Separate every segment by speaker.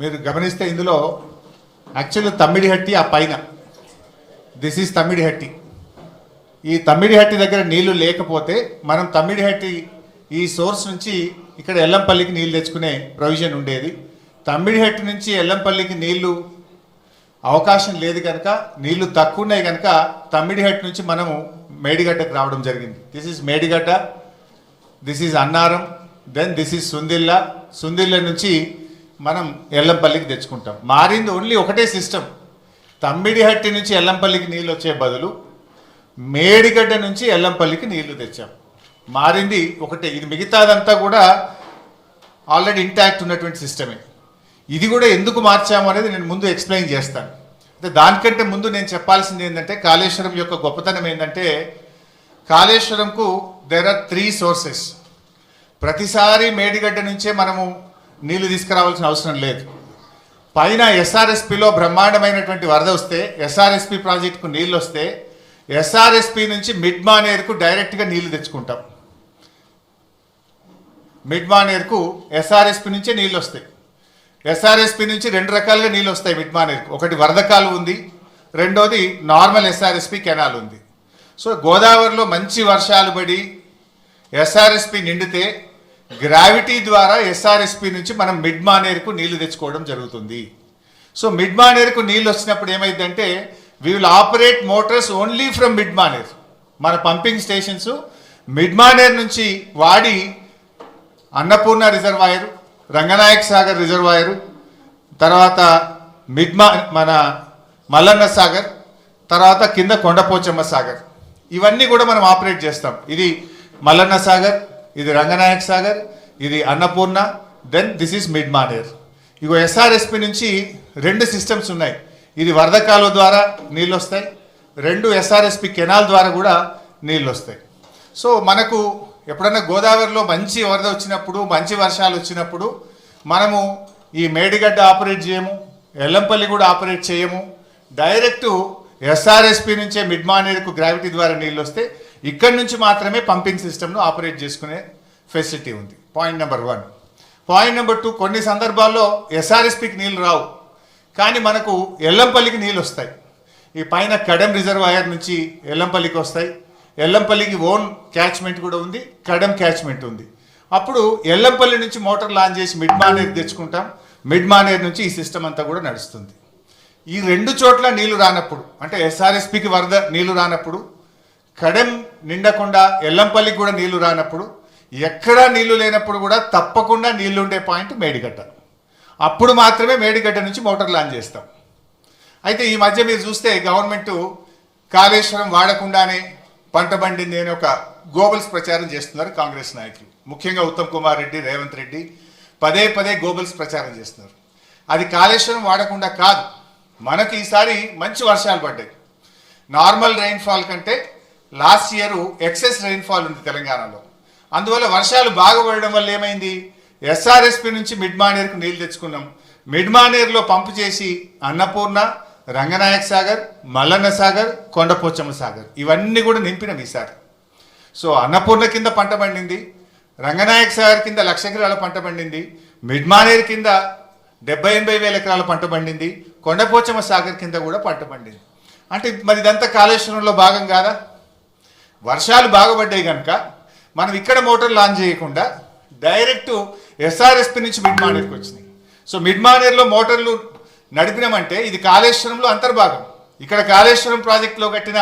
Speaker 1: మీరు గమనిస్తే ఇందులో యాక్చువల్ తమ్మిడిహట్టి ఆ పైన. This is Tammidihatti. ఈ తమ్మిడిహట్టి దగ్గర నీళ్ళు లేకపోతే మనం తమ్మిడిహట్టి ఈ సోర్స్ నుంచి ఇక్కడ ఎల్లంపల్లికి నీళ్ళు తెచ్చుకునే ప్రొవిజన్ ఉండేది. తమ్మిడిహట్టి నుంచి ఎల్లంపల్లికి నీళ్ళు అవకాశం లేదు కనుక నీళ్ళు తక్కువ ఉన్నాయి కనుక తమ్మిడిహట్టి నుంచి మనము మేడిగడ్డకు రావడం జరిగింది. This is Medigadda this is Annaram then this is Sundilla. Sundilla నుంచి మనం ఎల్లంపల్లికి తెచ్చుకుంటాం. మారింది ఓన్లీ ఒకటే సిస్టమ్ తమ్మిడిహట్టి నుంచి ఎల్లంపల్లికి నీళ్ళు వచ్చే బదులు మేడిగడ్డ నుంచి ఎల్లంపల్లికి నీళ్ళు తెచ్చాం. మారింది ఒకటే. ఇది మిగతాదంతా కూడా ఆల్రెడీ ఇంటాక్ట్ ఉన్నటువంటి సిస్టమే ఇది కూడా ఎందుకు మార్చాము అనేది నేను ముందు ఎక్స్ప్లెయిన్ చేస్తాను. అంటే దానికంటే ముందు నేను చెప్పాల్సింది ఏంటంటే కాళేశ్వరం యొక్క గొప్పతనం ఏంటంటే కాళేశ్వరంకు దెర్ ఆర్ త్రీ సోర్సెస్ ప్రతిసారి మేడిగడ్డ నుంచే మనము నీళ్ళు తీసుకురావాల్సిన అవసరం లేదు. పైన ఎస్ఆర్ఎస్పిలో బ్రహ్మాండమైనటువంటి వరద వస్తే ఎస్ఆర్ఎస్పి ప్రాజెక్టుకు నీళ్ళు వస్తే ఎస్ఆర్ఎస్పి నుంచి మిడ్ మానేర్కు డైరెక్ట్గా నీళ్ళు తెచ్చుకుంటాం. మిడ్ మానేర్కు ఎస్ఆర్ఎస్పి నుంచే నీళ్ళు వస్తాయి. ఎస్ఆర్ఎస్పి నుంచి రెండు రకాలుగా నీళ్ళు వస్తాయి మిడ్మానేర్కు ఒకటి వరద కాలువ ఉంది రెండోది నార్మల్ ఎస్ఆర్ఎస్పి కెనాల్ ఉంది. సో గోదావరిలో మంచి వర్షాలు పడి ఎస్ఆర్ఎస్పి నిండితే గ్రావిటీ ద్వారా ఎస్ఆర్ఎస్పి నుంచి మనం మిడ్ మానేర్కు నీళ్ళు తెచ్చుకోవడం జరుగుతుంది. సో మిడ్ మానేర్కు నీళ్ళు వచ్చినప్పుడు ఏమైందంటే we will operate motors only from mid Maner మన పంపింగ్ స్టేషన్స్ మిడ్ మానేర్ నుంచి వాడి అన్నపూర్ణ రిజర్వాయర్ రంగనాయక్ సాగర్ రిజర్వాయర్ తర్వాత మిడ్మా మన మల్లన్న సాగర్ తర్వాత కింద కొండపోచమ్మ సాగర్. ఇవన్నీ కూడా మనం ఆపరేట్ చేస్తాం. ఇది మల్లన్న సాగర్ ఇది రంగనాయక్ సాగర్ ఇది Annapurna then this is mid Maner ego SRSP నుంచి రెండు సిస్టమ్స్ ఉన్నాయి. ఇది వరద కాలువ ద్వారా నీళ్ళు వస్తాయి. రెండు ఎస్ఆర్ఎస్పి కెనాల్ ద్వారా కూడా నీళ్ళు వస్తాయి. సో మనకు ఎప్పుడన్నా గోదావరిలో మంచి వరద వచ్చినప్పుడు మంచి వర్షాలు వచ్చినప్పుడు మనము ఈ మేడిగడ్డ ఆపరేట్ చేయము ఎల్లంపల్లి కూడా ఆపరేట్ చేయము. డైరెక్ట్ ఎస్ఆర్ఎస్పి నుంచే మిడ్మానేర్కు గ్రావిటీ ద్వారా నీళ్ళు వస్తే ఇక్కడి నుంచి మాత్రమే పంపింగ్ సిస్టమ్ను ఆపరేట్ చేసుకునే ఫెసిలిటీ ఉంది. Point number one point number two కొన్ని సందర్భాల్లో ఎస్ఆర్ఎస్పికి నీళ్ళు రావు. కానీ మనకు ఎల్లంపల్లికి నీళ్ళు వస్తాయి. ఈ పైన కడెం రిజర్వాయర్ నుంచి ఎల్లంపల్లికి వస్తాయి. ఎల్లంపల్లికి ఓన్ క్యాచ్మెంట్ కూడా ఉంది కడెం క్యాచ్మెంట్ ఉంది. అప్పుడు ఎల్లంపల్లి నుంచి మోటార్ లాంచ్ చేసి మిడ్ మానేర్ తెచ్చుకుంటాం. మిడ్ మానేర్ నుంచి ఈ సిస్టమ్ అంతా కూడా నడుస్తుంది. ఈ రెండు చోట్ల నీళ్ళు రానప్పుడు అంటే ఎస్ఆర్ఎస్పికి వరద నీళ్ళు రానప్పుడు కడెం నిండకుండా ఎల్లంపల్లికి కూడా నీళ్ళు రానప్పుడు ఎక్కడా నీళ్ళు లేనప్పుడు కూడా తప్పకుండా నీళ్ళు ఉండే పాయింట్ మేడిగడ్డ. అప్పుడు మాత్రమే మేడిగడ్డ నుంచి మోటార్ లాంచ్ చేస్తాం. అయితే ఈ మధ్య మీరు చూస్తే గవర్నమెంట్ కాళేశ్వరం వాడకుండానే పంట పండింది అని ఒక గోబల్స్ ప్రచారం చేస్తున్నారు కాంగ్రెస్ నాయకులు. ముఖ్యంగా ఉత్తమ్ కుమార్ రెడ్డి రేవంత్ రెడ్డి పదే పదే గోబల్స్ ప్రచారం చేస్తున్నారు. అది కాళేశ్వరం వాడకుండా కాదు. మనకి ఈసారి మంచి వర్షాలు పడ్డాయి. నార్మల్ రెయిన్ఫాల్ కంటే లాస్ట్ ఇయర్ ఎక్సెస్ రెయిన్ఫాల్ ఉంది తెలంగాణలో. అందువల్ల వర్షాలు బాగా పడడం వల్ల ఏమైంది? ఎస్ఆర్ఎస్పి నుంచి మిడ్మానేర్కు నీళ్ళు తెచ్చుకున్నాం. మిడ్ మానేర్లో పంపు చేసి అన్నపూర్ణ రంగనాయక్ సాగర్ మల్లన్న సాగర్ కొండపోచమ్మ సాగర్ ఇవన్నీ కూడా నింపినాం ఈసారి. సో అన్నపూర్ణ కింద పంట పండింది రంగనాయక్ సాగర్ కింద లక్ష ఎకరాల పంట పండింది మిడ్మానేర్ కింద డెబ్బై ఎనభై వేల ఎకరాల పంట పండింది కొండపోచమ్మ సాగర్ కింద కూడా పంట పండింది. అంటే మరి ఇదంతా కాళేశ్వరంలో భాగం కాదా? వర్షాలు బాగుపడ్డాయి కనుక మనం ఇక్కడ మోటార్ లాంచ్ చేయకుండా డైరెక్ట్ ఎస్ఆర్ఎస్పి నుంచి మిడ్ మానేర్కి వచ్చినాయి. సో మిడ్ మానేర్లో మోటార్లు నడిపినామంటే ఇది కాళేశ్వరంలో అంతర్భాగం. ఇక్కడ కాళేశ్వరం ప్రాజెక్టులో కట్టిన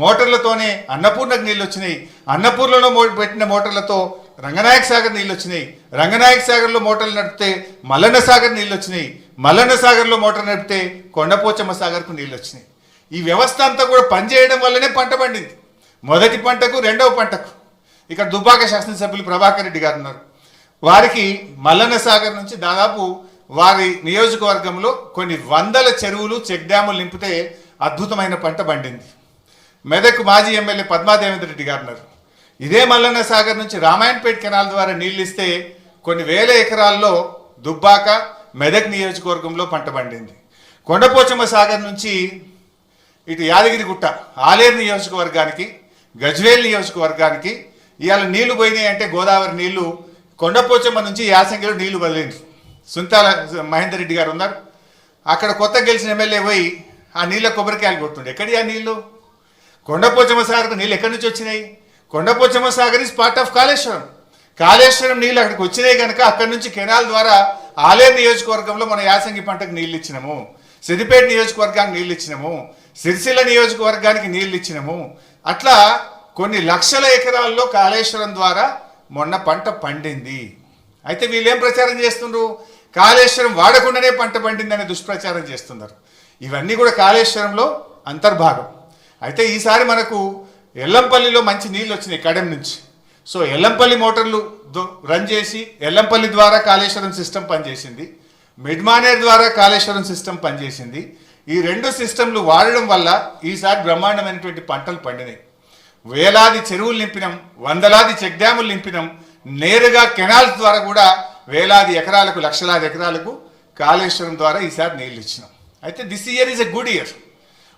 Speaker 1: మోటార్లతోనే అన్నపూర్ణకు నీళ్ళు వచ్చినాయి. అన్నపూర్ణలో పెట్టిన మోటార్లతో రంగనాయక సాగర్ నీళ్ళు వచ్చినాయి. రంగనాయక సాగర్లో మోటార్లు నడిపితే మల్లన్న సాగర్ నీళ్ళు వచ్చినాయి. మల్లన్న సాగర్లో మోటార్ నడిపితే కొండపోచమ్మ సాగర్కు నీళ్ళు వచ్చినాయి. ఈ వ్యవస్థ అంతా కూడా పనిచేయడం వల్లనే పంట పండింది. మొదటి పంటకు రెండవ పంటకు. ఇక్కడ దుబ్బాక శాసనసభ్యులు ప్రభాకర్ రెడ్డి గారు ఉన్నారు. వారికి మల్లన్న సాగర్ నుంచి దాదాపు వారి నియోజకవర్గంలో కొన్ని వందల చెరువులు చెక్ డ్యాములు నింపితే అద్భుతమైన పంట పండింది. మెదక్ మాజీ ఎమ్మెల్యే పద్మాదేవేంద్ర రెడ్డి గారు ఉన్నారు. ఇదే మల్లన్న సాగర్ నుంచి రామాయణపేట కెనాల్ ద్వారా నీళ్ళు ఇస్తే కొన్ని వేల ఎకరాల్లో దుబ్బాక మెదక్ నియోజకవర్గంలో పంట పండింది. కొండపోచమ్మ సాగర్ నుంచి ఇటు యాదగిరిగుట్ట ఆలేరు నియోజకవర్గానికి గజ్వేల్ నియోజకవర్గానికి ఇవాళ నీళ్ళు పోయినాయి అంటే గోదావరి నీళ్ళు కొండపోచమ్మ నుంచి యాసంగిలో నీళ్ళు వదిలేదు సుంతాల మహేందర్ రెడ్డి గారు ఉన్నారు. అక్కడ కొత్త గెలిచిన ఎమ్మెల్యే పోయి ఆ నీళ్ళ కొబ్బరికాయలు కొట్టుండే ఎక్కడి ఆ నీళ్ళు కొండపోచమ్మ సాగర్కు నీళ్ళు ఎక్కడి నుంచి వచ్చినాయి? Kondapochamma Sagar is part of Kaleshwaram. Kaleshwaram నీళ్ళు అక్కడికి వచ్చినాయి కనుక అక్కడి నుంచి కెనాల్ ద్వారా ఆలయ నియోజకవర్గంలో మన యాసంగి పంటకు నీళ్ళు ఇచ్చినాము. సిద్దిపేట నియోజకవర్గానికి నీళ్ళు ఇచ్చినాము. సిరిసిల్ల నియోజకవర్గానికి నీళ్ళు ఇచ్చినాము. అట్లా కొన్ని లక్షల ఎకరాల్లో కాళేశ్వరం ద్వారా మొన్న పంట పండింది. అయితే వీళ్ళు ఏం ప్రచారం చేస్తుండ్రు? కాళేశ్వరం వాడకుండానే పంట పండింది అనే దుష్ప్రచారం చేస్తున్నారు. ఇవన్నీ కూడా కాళేశ్వరంలో అంతర్భాగం. అయితే ఈసారి మనకు ఎల్లంపల్లిలో మంచి నీళ్ళు వచ్చినాయి కడెం నుంచి. సో ఎల్లంపల్లి మోటార్లు రన్ చేసి ఎల్లంపల్లి ద్వారా కాళేశ్వరం సిస్టమ్ పనిచేసింది. మిడ్మానేర్ ద్వారా కాళేశ్వరం సిస్టమ్ పనిచేసింది. ఈ రెండు సిస్టంలు వాడడం వల్ల ఈసారి బ్రహ్మాండమైనటువంటి పంటలు పండినాయి. వేలాది చెరువులు నింపినాం వందలాది చెక్ డ్యాములు నింపినాం. నేరుగా కెనాల్స్ ద్వారా కూడా వేలాది ఎకరాలకు లక్షలాది ఎకరాలకు కాళేశ్వరం ద్వారా ఈసారి నీళ్ళు ఇచ్చినాం. అయితే this year is a good year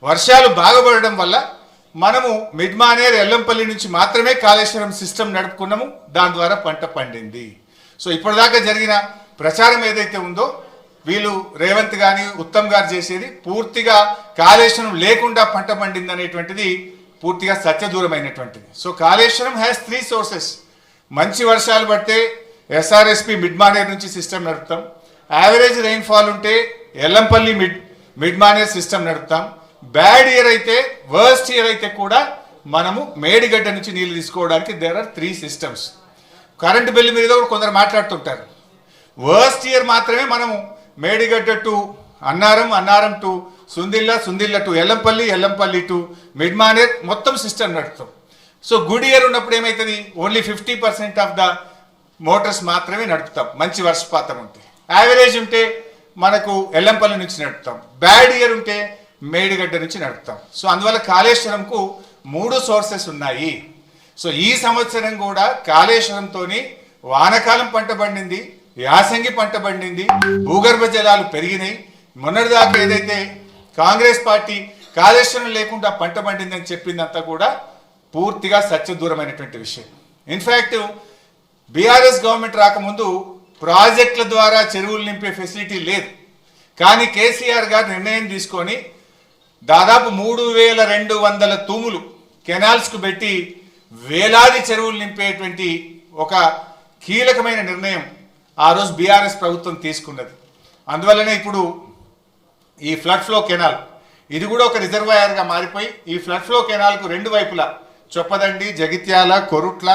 Speaker 1: వర్షాలు బాగుపడడం వల్ల మనము మిడ్మానేర్ ఎల్లంపల్లి నుంచి మాత్రమే కాళేశ్వరం సిస్టమ్ నడుపుకున్నాము. దాని ద్వారా పంట పండింది. సో ఇప్పటిదాకా జరిగిన ప్రచారం ఏదైతే ఉందో వీళ్ళు రేవంత్ గాని ఉత్తమ్ గారు చేసేది పూర్తిగా కాళేశ్వరం లేకుండా పంట పండింది అనేటువంటిది పూర్తిగా సత్యదూరమైనటువంటిది. So Kaleshwaram has three sources మంచి వర్షాలు పడితే ఎస్ఆర్ఎస్పి మిడ్ మానేర్ నుంచి సిస్టమ్ నడుపుతాం. యావరేజ్ రెయిన్ఫాల్ ఉంటే Yellampalli mid mid Manair system నడుపుతాం. బ్యాడ్ ఇయర్ అయితే వర్స్ట్ ఇయర్ అయితే కూడా మనము మేడిగడ్డ నుంచి నీళ్ళు తీసుకోవడానికి there are three systems current bill మీద కూడా కొందరు మాట్లాడుతుంటారు. వర్స్ట్ ఇయర్ మాత్రమే మనము Medigadda to Annaram Annaram to Sundilla Sundilla to Yellampalli Yellampalli to Mid Manair మొత్తం సిస్టమ్ నడుపుతాం. సో గుడ్ ఇయర్ ఉన్నప్పుడు ఏమవుతుంది only fifty percent of the motors మాత్రమే నడుపుతాం. మంచి వర్షపాతం ఉంటే. యావరేజ్ ఉంటే మనకు ఎల్లంపల్లి నుంచి నడుపుతాం. బ్యాడ్ ఇయర్ ఉంటే మేడిగడ్డ నుంచి నడుపుతాం. సో అందువల్ల కాళేశ్వరంకు మూడు సోర్సెస్ ఉన్నాయి. సో ఈ సంవత్సరం కూడా కాళేశ్వరంతో వానకాలం పంట పండింది యాసంగి పంట పండింది భూగర్భ జలాలు పెరిగినాయి. మొన్నటిదాకా ఏదైతే కాంగ్రెస్ పార్టీ కాళేశ్వరం లేకుండా పంట పండిందని చెప్పిందంతా కూడా పూర్తిగా సత్యదూరమైనటువంటి విషయం. ఇన్ఫ్యాక్ట్ బీఆర్ఎస్ గవర్నమెంట్ రాకముందు ప్రాజెక్టుల ద్వారా చెరువులు నింపే ఫెసిలిటీ లేదు. కానీ కేసీఆర్ గారు నిర్ణయం తీసుకొని దాదాపు మూడు వేల రెండు వందల తూములు కెనాల్స్కు పెట్టి వేలాది చెరువులు నింపేటువంటి ఒక కీలకమైన నిర్ణయం ఆ రోజు బీఆర్ఎస్ ప్రభుత్వం తీసుకున్నది. అందువల్లనే ఇప్పుడు ఈ ఫ్లడ్ ఫ్లో కెనాల్. ఇది కూడా ఒక రిజర్వాయర్గా మారిపోయి ఈ ఫ్లడ్ ఫ్లో కెనాల్కు రెండు వైపులా చొప్పదండి జగిత్యాల కొరుట్ల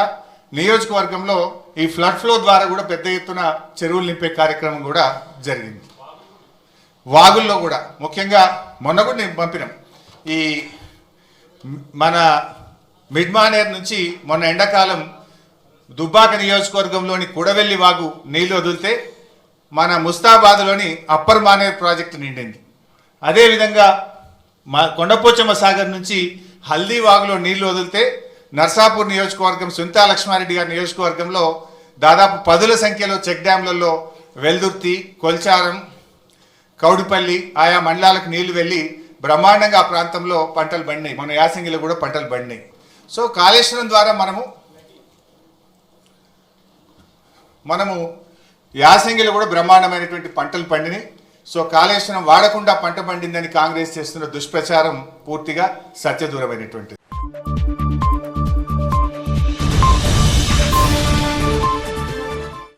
Speaker 1: నియోజకవర్గంలో ఈ ఫ్లడ్ ఫ్లో ద్వారా కూడా పెద్ద ఎత్తున చెరువులు నింపే కార్యక్రమం కూడా జరిగింది. వాగుల్లో కూడా ముఖ్యంగా మొన్న కూడా నేను పంపినాం. ఈ మన మిడ్మానేర్ నుంచి మొన్న ఎండాకాలం దుబ్బాక నియోజకవర్గంలోని కుడవెల్లి వాగు నీళ్ళు వదిలితే మన ముస్తాబాద్లోని అప్పర్ మానేర్ ప్రాజెక్టు నిండింది. అదేవిధంగా మా కొండపోచమ్మ సాగర్ నుంచి హల్దీవాగులో నీళ్ళు వదిలితే నర్సాపూర్ నియోజకవర్గం సునీతా లక్ష్మారెడ్డి గారి నియోజకవర్గంలో దాదాపు పదుల సంఖ్యలో చెక్ డ్యాంలలో వెల్దుర్తి కొల్చారం కౌడిపల్లి ఆయా మండలాలకు నీళ్ళు వెళ్ళి బ్రహ్మాండంగా ఆ ప్రాంతంలో పంటలు పండినాయి. మన యాసంగిలో కూడా పంటలు పండినాయి. సో కాళేశ్వరం ద్వారా మనము మనము యాసంగిలో కూడా బ్రహ్మాండమైనటువంటి పంటలు పండినాయి. సో కాళేశ్వరం వాడకుండా పంట పండిందని కాంగ్రెస్ చేస్తున్న దుష్ప్రచారం పూర్తిగా సత్యదూరమైనటువంటిది.